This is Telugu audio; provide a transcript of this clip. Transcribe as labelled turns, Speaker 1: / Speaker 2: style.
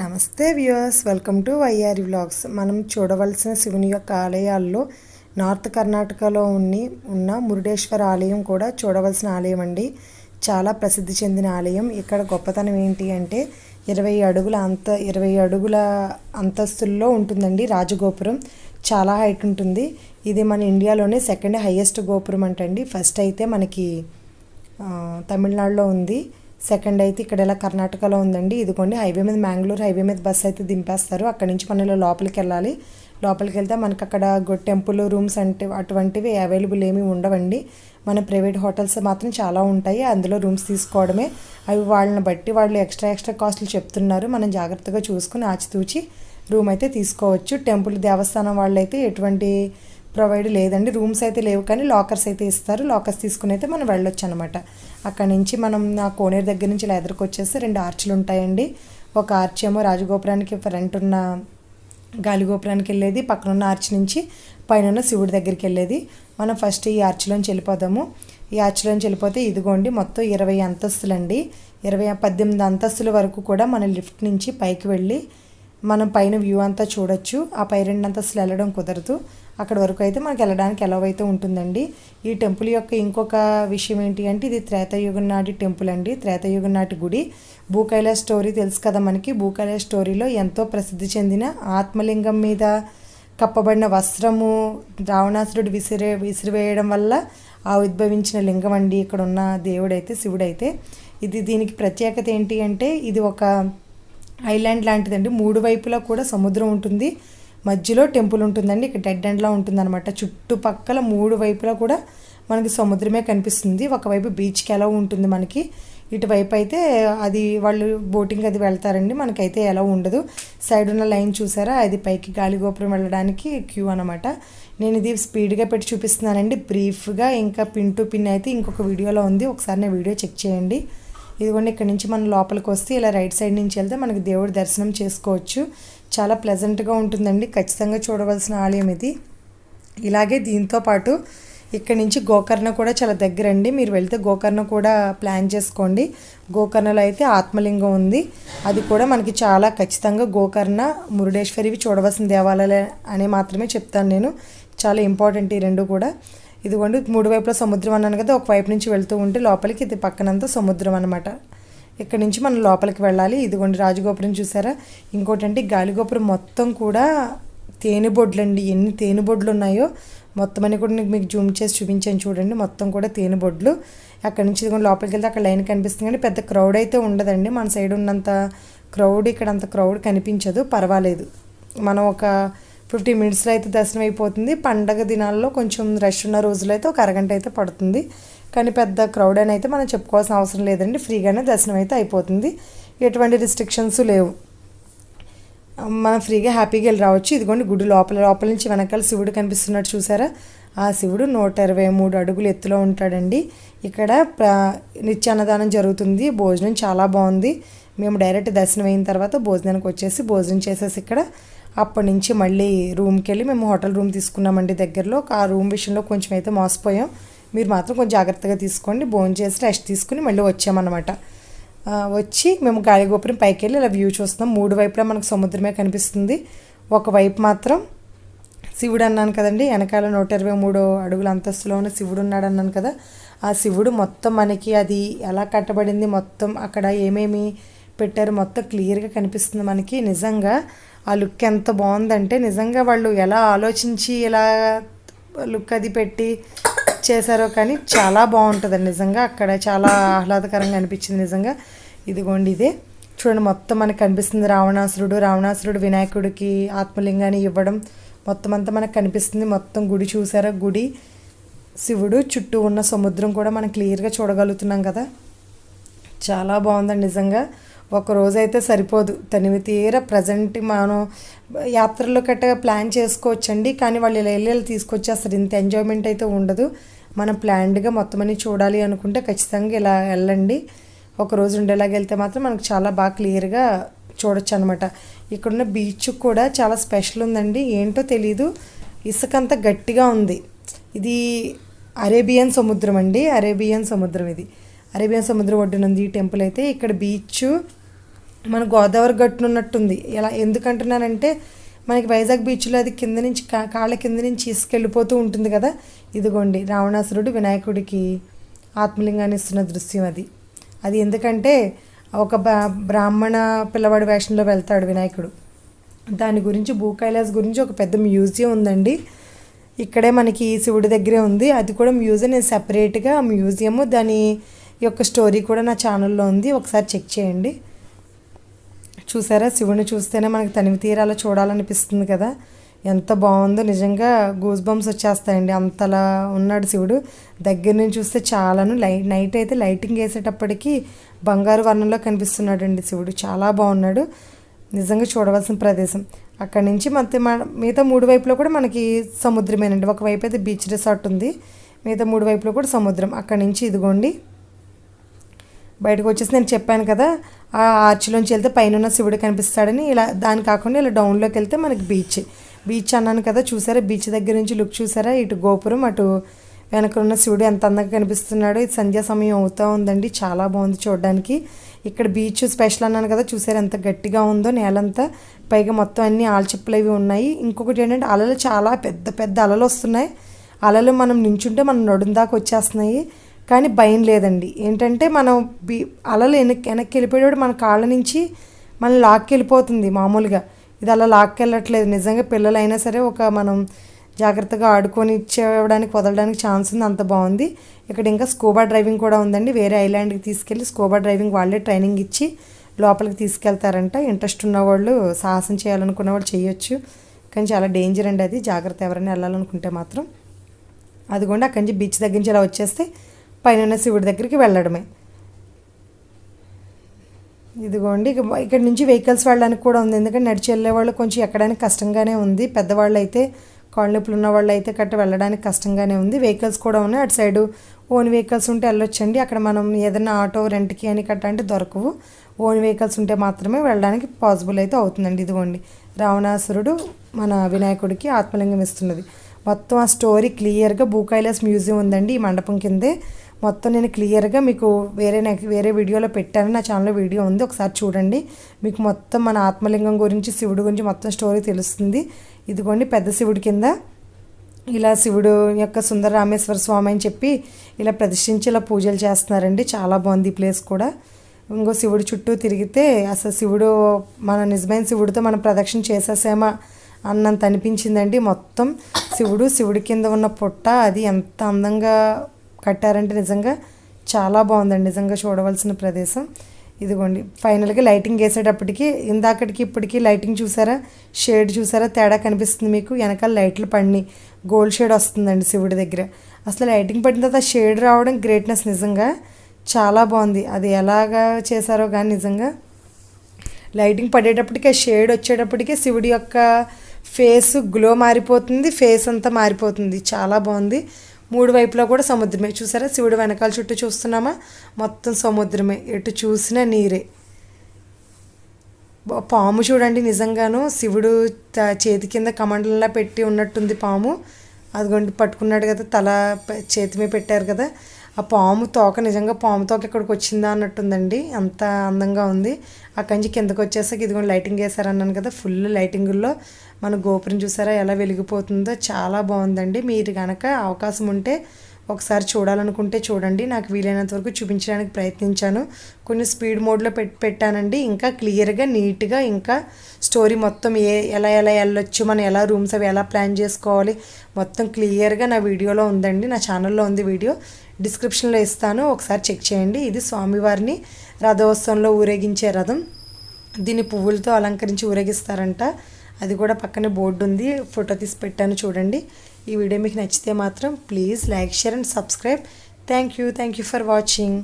Speaker 1: నమస్తే viewers welcome to YR vlogs. మనం చూడవలసిన శివుని యొక్క ఆలయాల్లో నార్త్ కర్ణాటకలో ఉన్ని ఉన్న మురుడేశ్వర ఆలయం కూడా చూడవలసిన ఆలయం అండి. చాలా ప్రసిద్ధి చెందిన ఆలయం. ఇక్కడ గొప్పతనం ఏంటి అంటే ఇరవై అడుగుల అంత ఇరవై అడుగుల అంతస్తుల్లో ఉంటుందండి రాజగోపురం. చాలా హైట్ ఉంటుంది. ఇది మన ఇండియాలోనే సెకండ్ హైయెస్ట్ గోపురం అంటండి. ఫస్ట్ అయితే మనకి తమిళనాడులో ఉంది. సెకండ్ అయితే ఇక్కడ ఇలా కర్ణాటకలో ఉందండి. ఇదిగోండి హైవే మీద మ్యాంగ్లూర్ హైవే మీద బస్ అయితే దింపేస్తారు. అక్కడ నుంచి మనం లోపలికి వెళ్ళాలి. లోపలికి వెళ్తే మనకి అక్కడ టెంపుల్ రూమ్స్ అంటే అటువంటివి అవైలబుల్ ఏమీ ఉండవండి. మన ప్రైవేట్ హోటల్స్ మాత్రం చాలా ఉంటాయి. అందులో రూమ్స్ తీసుకోవడమే. అవి వాళ్ళని బట్టి వాళ్ళు ఎక్స్ట్రా ఎక్స్ట్రా కాస్ట్లు చెప్తున్నారు. మనం జాగ్రత్తగా చూసుకుని ఆచితూచి రూమ్ అయితే తీసుకోవచ్చు. టెంపుల్ దేవస్థానం వాళ్ళైతే ఎటువంటి ప్రొవైడ్ లేదండి. రూమ్స్ అయితే లేవు కానీ లాకర్స్ అయితే ఇస్తారు. లాకర్స్ తీసుకుని అయితే మనం వెళ్ళొచ్చు అనమాట అక్కడ నుంచి మనం ఆ కోనేరు దగ్గర నుంచి ఇలా ఎదురుకు రెండు ఆర్చులు ఉంటాయండి. ఒక ఆర్చ్ ఏమో రాజగోపురానికి ఫ్రంట్ ఉన్న గాలిగోపురానికి వెళ్ళేది పక్కన ఉన్న ఆర్చ్ నుంచి పైన ఉన్న శివుడి దగ్గరికి వెళ్ళేది. మనం ఫస్ట్ ఈ ఆర్చ్లోంచి వెళ్ళిపోదాము. ఈ ఆర్చ్లోంచి వెళ్ళిపోతే ఇదిగోండి మొత్తం ఇరవై అంతస్తులండి. ఇరవై పద్దెనిమిది అంతస్తుల వరకు కూడా మన లిఫ్ట్ నుంచి పైకి వెళ్ళి మనం పైన వ్యూ అంతా చూడొచ్చు. ఆ పై రెండు అంతస్తులు వెళ్ళడం కుదరదు. అక్కడ వరకు అయితే మనకి వెళ్ళడానికి ఎలా అయితే ఉంటుందండి. ఈ టెంపుల్ యొక్క ఇంకొక విషయం ఏంటి అంటే ఇది త్రేతయుగం నాటి టెంపుల్ అండి. త్రేతయుగం నాటి గుడి. భూకైలాస్ స్టోరీ తెలుసు కదా మనకి. భూకైలాస్ స్టోరీలో ఎంతో ప్రసిద్ధి చెందిన ఆత్మలింగం మీద కప్పబడిన వస్త్రము రావణాసురుడు విసిరే విసిరివేయడం వల్ల ఆ ఉద్భవించిన లింగం అండి ఇక్కడ ఉన్న దేవుడైతే శివుడైతే. ఇది దీనికి ప్రత్యేకత ఏంటి అంటే ఇది ఒక ఐలాండ్ లాంటిదండి. మూడు వైపులా కూడా సముద్రం ఉంటుంది. మధ్యలో టెంపుల్ ఉంటుందండి ఇక్కడ డెడ్ ఎండ్లా ఉంటుందన్నమాట. చుట్టుపక్కల మూడు వైపులా కూడా మనకి సముద్రమే కనిపిస్తుంది. ఒకవైపు బీచ్కి ఎలా ఉంటుంది మనకి. ఇటువైపు అయితే అది వాళ్ళు బోటింగ్ అది వెళ్తారండి మనకైతే ఎలా ఉండదు. సైడ్ ఉన్న లైన్ చూసారా? అది పైకి గాలిగోపురం వెళ్ళడానికి క్యూ అనమాట నేను ఇది స్పీడ్గా పెట్టి చూపిస్తున్నానండి. బ్రీఫ్గా ఇంకా పిన్ టు పిన్ అయితే ఇంకొక వీడియోలో ఉంది. ఒకసారి నా వీడియో చెక్ చేయండి. ఇదిగోండి ఇక్కడ నుంచి మనం లోపలికి వస్తే ఇలా రైట్ సైడ్ నుంచి వెళ్తే మనకి దేవుడి దర్శనం చేసుకోవచ్చు. చాలా ప్లెజెంట్గా ఉంటుందండి. ఖచ్చితంగా చూడవలసిన ఆలయం ఇది. ఇలాగే దీంతో పాటు ఇక్కడ నుంచి గోకర్ణ కూడా చాలా దగ్గర అండి మీరు వెళ్తే గోకర్ణ కూడా ప్లాన్ చేసుకోండి. గోకర్ణలో అయితే ఆత్మలింగం ఉంది. అది కూడా మనకి చాలా ఖచ్చితంగా గోకర్ణ మురుడేశ్వరివి చూడవలసిన దేవాలయాలు అని మాత్రమే చెప్తాను నేను. చాలా ఇంపార్టెంట్ ఈ రెండు కూడా. ఇదిగోండి మూడు వైపులా సముద్రం అన్నాను కదా ఒక వైపు నుంచి వెళ్తూ ఉంటే లోపలికి ఇది పక్కనంతా సముద్రం అనమాట ఇక్కడ నుంచి మనం లోపలికి వెళ్ళాలి. ఇదిగోండి రాజగోపురం చూసారా? ఇంకోటి అంటే గాలిగోపురం మొత్తం కూడా తేనెబొడ్లు అండి ఎన్ని తేనెబొడ్లు ఉన్నాయో మొత్తం అని కూడా మీకు జూమ్ చేసి చూపించాను చూడండి. మొత్తం కూడా తేనెబొడ్లు అక్కడ నుంచి ఇదిగోండి లోపలికి వెళ్తే అక్కడ లైన్ కనిపిస్తుంది కానీ పెద్ద క్రౌడ్ అయితే ఉండదండి. మన సైడ్ ఉన్నంత క్రౌడ్ ఇక్కడ అంత క్రౌడ్ కనిపించదు. పర్వాలేదు. మనం ఒక ఫిఫ్టీ మినిట్స్లో అయితే దర్శనం అయిపోతుంది. పండగ దినాల్లో కొంచెం రష్ ఉన్న రోజులు అయితే ఒక అరగంట అయితే పడుతుంది. కానీ పెద్ద క్రౌడ్ అని అయితే మనం చెప్పుకోవాల్సిన అవసరం లేదండి. ఫ్రీగానే దర్శనం అయితే అయిపోతుంది. ఎటువంటి రిస్ట్రిక్షన్స్ లేవు. మనం ఫ్రీగా హ్యాపీగా వెళ్ళి రావచ్చు. ఇదిగోండి గుడి లోపల లోపల నుంచి వెనకాల శివుడు కనిపిస్తున్నట్టు చూసారా? ఆ శివుడు నూట ఇరవై మూడు అడుగులు ఎత్తులో ఉంటాడండి. ఇక్కడ నిత్యాన్నదానం అన్నదానం జరుగుతుంది. భోజనం చాలా బాగుంది. మేము డైరెక్ట్ దర్శనం అయిన తర్వాత భోజనానికి వచ్చేసి భోజనం చేసేసి ఇక్కడ అప్పటి నుంచి మళ్ళీ రూమ్కి వెళ్ళి మేము హోటల్ రూమ్ తీసుకున్నామండి దగ్గరలో. ఆ రూమ్ విషయంలో కొంచెం అయితే మోసపోయాం. మీరు మాత్రం కొంచెం జాగ్రత్తగా తీసుకోండి. భోజనం చేసి రెస్ట్ తీసుకుని మళ్ళీ వచ్చామన్నమాట. వచ్చి మేము గాలిగోపురం పైకి వెళ్ళి ఇలా వ్యూ చూస్తున్నాం. మూడు వైపులా మనకు సముద్రమే కనిపిస్తుంది. ఒకవైపు మాత్రం శివుడు అన్నాను కదండి. వెనకాల నూట ఇరవై మూడు అడుగుల అంతస్తులో ఉన్న శివుడు ఉన్నాడు అన్నాను కదా. ఆ శివుడు మొత్తం మనకి అది ఎలా కట్టబడింది? మొత్తం అక్కడ ఏమేమి పెట్టారు? మొత్తం క్లియర్గా కనిపిస్తుంది మనకి. నిజంగా ఆ లుక్ ఎంత బాగుందంటే నిజంగా వాళ్ళు ఎలా ఆలోచించి ఎలా లుక్ అది పెట్టి చేశారో కానీ చాలా బాగుంటుందండి నిజంగా అక్కడ చాలా ఆహ్లాదకరంగా అనిపించింది నిజంగా. ఇదిగోండి ఇదే. చూడండి మొత్తం మనకు కనిపిస్తుంది రావణాసురుడు. రావణాసురుడు వినాయకుడికి ఆత్మలింగాన్ని ఇవ్వడం మొత్తం అంతా మనకు కనిపిస్తుంది. మొత్తం గుడి చూసారా? గుడి శివుడు చుట్టూ ఉన్న సముద్రం కూడా మనం క్లియర్గా చూడగలుగుతున్నాం కదా. చాలా బాగుందండి నిజంగా. ఒక రోజైతే సరిపోదు. తనివి తీర ప్రజెంట్ మనం యాత్రలు గట్రా ప్లాన్ చేసుకోవచ్చండి. కానీ వాళ్ళు ఇలా వెళ్ళి ఇలా తీసుకొచ్చేస్తారు ఇంత ఎంజాయ్మెంట్ అయితే ఉండదు. మనం ప్లాన్డ్గా మొత్తం అన్ని చూడాలి అనుకుంటే ఖచ్చితంగా ఇలా వెళ్ళండి. ఒక రోజు ఉండేలాగా వెళ్తే మాత్రం మనకు చాలా బాగా క్లియర్గా చూడొచ్చు అనమాట ఇక్కడున్న బీచ్ కూడా చాలా స్పెషల్ ఉందండి. ఏంటో తెలీదు. ఇసుక గట్టిగా ఉంది. ఇది అరేబియన్ సముద్రం అండి. అరేబియన్ సముద్రం ఇది. అరేబియన్ సముద్రం ఒడ్డున ఉంది ఈ టెంపుల్ అయితే. ఇక్కడ బీచ్ మన గోదావరి గట్టును ఉన్నట్టుంది. ఎలా ఎందుకంటున్నానంటే మనకి వైజాగ్ బీచ్లో అది కింద నుంచి కా కాళ్ళ కింద నుంచి ఇసుకెళ్ళిపోతూ ఉంటుంది కదా? ఇదిగోండి రావణాసురుడు వినాయకుడికి ఆత్మలింగాన్ని ఇస్తున్న దృశ్యం అది. అది ఎందుకంటే ఒక బ్రా- బ్రాహ్మణ పిల్లవాడి వేషంలో వెళ్తాడు వినాయకుడు. దాని గురించి భూ కైలాస్ గురించి ఒక పెద్ద మ్యూజియం ఉందండి. ఇక్కడే మనకి శివుడి దగ్గరే ఉంది. అది కూడా మ్యూజియం నేను సెపరేట్గా మ్యూజియం దాని యొక్క స్టోరీ కూడా నా ఛానల్లో ఉంది. ఒకసారి చెక్ చేయండి. చూసారా? శివుని చూస్తేనే మనకి తనివి తీరాలో చూడాలనిపిస్తుంది కదా. ఎంత బాగుందో. నిజంగా గూస్ బంప్స్ వచ్చేస్తాయండి. అంతలా ఉన్నాడు శివుడు. దగ్గర నుంచి చూస్తే చాలాను లైట్ నైట్ అయితే లైటింగ్ వేసేటప్పటికీ బంగారు వర్ణంలో కనిపిస్తున్నాడు అండి శివుడు. చాలా బాగున్నాడు. నిజంగా చూడవలసిన ప్రదేశం. అక్కడి నుంచి మధ్య మిగతా మూడు వైపులో కూడా మనకి సముద్రమేనండి. ఒకవైపు అయితే బీచ్ రిసార్ట్ ఉంది. మిగతా మూడు వైపులో కూడా సముద్రం. అక్కడి నుంచి ఇదిగోండి. బయటకు వచ్చేసి నేను చెప్పాను కదా ఆ ఆర్చ్లోంచి వెళ్తే పైన ఉన్న శివుడు కనిపిస్తాడని ఇలా దాని కాకుండా ఇలా డౌన్లోకి వెళ్తే మనకి బీచ్. బీచ్ అన్నాను కదా చూసారా? బీచ్ దగ్గర నుంచి లుక్ చూసారా? ఇటు గోపురం అటు వెనక ఉన్న శివుడు ఎంత అందంగా కనిపిస్తున్నాడో ఇది సంధ్యా సమయం అవుతూ ఉందండి. చాలా బాగుంది చూడడానికి. ఇక్కడ బీచ్ స్పెషల్ అన్నాను కదా చూసారా ఎంత గట్టిగా ఉందో నేలంతా. పైగా మొత్తం అన్ని ఆల్చిప్పలు అవి ఉన్నాయి. ఇంకొకటి ఏంటంటే అలలు చాలా పెద్ద పెద్ద అలలు వస్తున్నాయి. అలలు మనం నించుంటే మనం నడుం దాకా వచ్చేస్తున్నాయి. కానీ భయం లేదండి. ఏంటంటే మనం బీ అలలు వెనక్కి వెనక్కి వెళ్ళిపోయేటప్పుడు మన కాళ్ళ నుంచి మనం లాక్కెళ్ళిపోతుంది మామూలుగా. ఇది అలా లాక్కెళ్ళట్లేదు. నిజంగా పిల్లలైనా సరే ఒక మనం జాగ్రత్తగా ఆడుకొని ఇచ్చేయడానికి వదలడానికి ఛాన్స్ ఉంది అంత బాగుంది. ఇక్కడ ఇంకా స్కూబా డ్రైవింగ్ కూడా ఉందండి. వేరే ఐలాండ్కి తీసుకెళ్ళి స్కూబా డ్రైవింగ్ వాళ్ళే ట్రైనింగ్ ఇచ్చి లోపలికి తీసుకెళ్తారంట. ఇంట్రెస్ట్ ఉన్నవాళ్ళు సాహసం చేయాలనుకున్న వాళ్ళు చేయొచ్చు. కానీ చాలా డేంజర్ అండి అది. జాగ్రత్త ఎవరైనా వెళ్ళాలనుకుంటే మాత్రం. అదిగోండి అక్కడి నుంచి బీచ్ దగ్గర నుంచి ఇలా వచ్చేస్తే పైన శివుడి దగ్గరికి వెళ్ళడమే. ఇదిగోండి ఇక్కడ నుంచి వెహికల్స్ వెళ్ళడానికి కూడా ఉంది. ఎందుకంటే నడిచి వెళ్ళే వాళ్ళు కొంచెం ఎక్కడానికి కష్టంగానే ఉంది. పెద్దవాళ్ళు అయితే కాళ్ళనొప్పులు ఉన్న వాళ్ళు అయితే కట్ట వెళ్ళడానికి కష్టంగానే ఉంది. వెహికల్స్ కూడా ఉన్నాయి. అటు సైడ్ ఓన్ వెహికల్స్ ఉంటే వెళ్ళొచ్చండి. అక్కడ మనం ఏదైనా ఆటో రెంట్కి అని కట్ట అంటే దొరకవు. ఓన్ వెహికల్స్ ఉంటే మాత్రమే వెళ్ళడానికి పాసిబుల్ అయితే అవుతుందండి. ఇదిగోండి రావణాసురుడు మన వినాయకుడికి ఆత్మలింగం ఇస్తున్నది. మొత్తం ఆ స్టోరీ క్లియర్గా భూకైలాస్ మ్యూజియం ఉందండి. ఈ మండపం కిందే. మొత్తం నేను క్లియర్గా మీకు వేరే నాకు వేరే వీడియోలో పెట్టాను. నా ఛానల్లో వీడియో ఉంది. ఒకసారి చూడండి. మీకు మొత్తం మన ఆత్మలింగం గురించి శివుడి గురించి మొత్తం స్టోరీ తెలుస్తుంది. ఇదిగోండి పెద్ద శివుడి కింద. ఇలా శివుడు యొక్క సుందర రామేశ్వర స్వామి అని చెప్పి ఇలా ప్రదర్శించి ఇలా పూజలు చేస్తున్నారండి. చాలా బాగుంది ఈ ప్లేస్ కూడా. ఇంకో శివుడు చుట్టూ తిరిగితే అసలు శివుడు మన నిజమైన శివుడితో మనం ప్రదక్షిణ చేసేసామా అన్నంత అనిపించిందండి మొత్తం. శివుడు శివుడి కింద ఉన్న పుట్ట అది ఎంత అందంగా కట్టారంటే నిజంగా చాలా బాగుందండి. నిజంగా చూడవలసిన ప్రదేశం. ఇదిగోండి. ఫైనల్గా లైటింగ్ వేసేటప్పటికి ఇందాకటికి ఇప్పటికి లైటింగ్ చూసారా? షేడ్ చూసారా? తేడా కనిపిస్తుంది మీకు? వెనకాల లైట్లు పడినాయి గోల్డ్ షేడ్ వస్తుందండి శివుడి దగ్గర. అసలు లైటింగ్ పడిన తర్వాత షేడ్ రావడం గ్రేట్నెస్ నిజంగా. చాలా బాగుంది. అది ఎలాగా చేశారో కానీ నిజంగా. లైటింగ్ పడేటప్పటికి ఆ షేడ్ వచ్చేటప్పటికి శివుడి యొక్క ఫేస్ గ్లో మారిపోతుంది ఫేస్ అంతా మారిపోతుంది. చాలా బాగుంది. మూడు వైపులా కూడా సముద్రమే. చూసారా? శివుడు వెనకాల చుట్టూ చూస్తున్నామా? మొత్తం సముద్రమే. ఎటు చూసినా నీరే. పాము చూడండి నిజంగాను. శివుడు త- చేతి కింద కమండలంలా పెట్టి ఉన్నట్టుంది పాము. అదిగోండి పట్టుకున్నాడు కదా తల చేతి మీద పెట్టారు కదా. ఆ పాము తోక నిజంగా పాము తోక ఇక్కడికి వచ్చిందా అన్నట్టుందండి. అంత అందంగా ఉంది. ఆ కంచి కిందకి వచ్చేసాక ఇదిగోండి లైటింగ్ వేశారన్నాను కదా ఫుల్ లైటింగుల్లో. మన గోపురం చూసారా ఎలా వెలిగిపోతుందో చాలా బాగుందండి. మీరు కనుక అవకాశం ఉంటే ఒకసారి చూడాలనుకుంటే చూడండి. నాకు వీలైనంత వరకు చూపించడానికి ప్రయత్నించాను. కొన్ని స్పీడ్ మోడ్లో పెట్ పెట్టానండి. ఇంకా క్లియర్గా నీట్గా ఇంకా స్టోరీ మొత్తం ఏ ఎలా ఎలా వెళ్ళొచ్చు మనం ఎలా రూమ్స్ అవి ఎలా ప్లాన్ చేసుకోవాలి మొత్తం క్లియర్గా నా వీడియోలో ఉందండి. నా ఛానల్లో ఉంది వీడియో. డిస్క్రిప్షన్లో ఇస్తాను. ఒకసారి చెక్ చేయండి. ఇది స్వామివారిని రథోత్సవంలో ఊరేగించే రథం. దీన్ని పువ్వులతో అలంకరించి ఊరేగిస్తారంట. అది కూడా పక్కనే బోర్డు ఉంది. ఫోటో తీసి పెట్టాను చూడండి. ఈ వీడియో మీకు నచ్చితే మాత్రం please like share and subscribe. Thank you. Thank you for watching.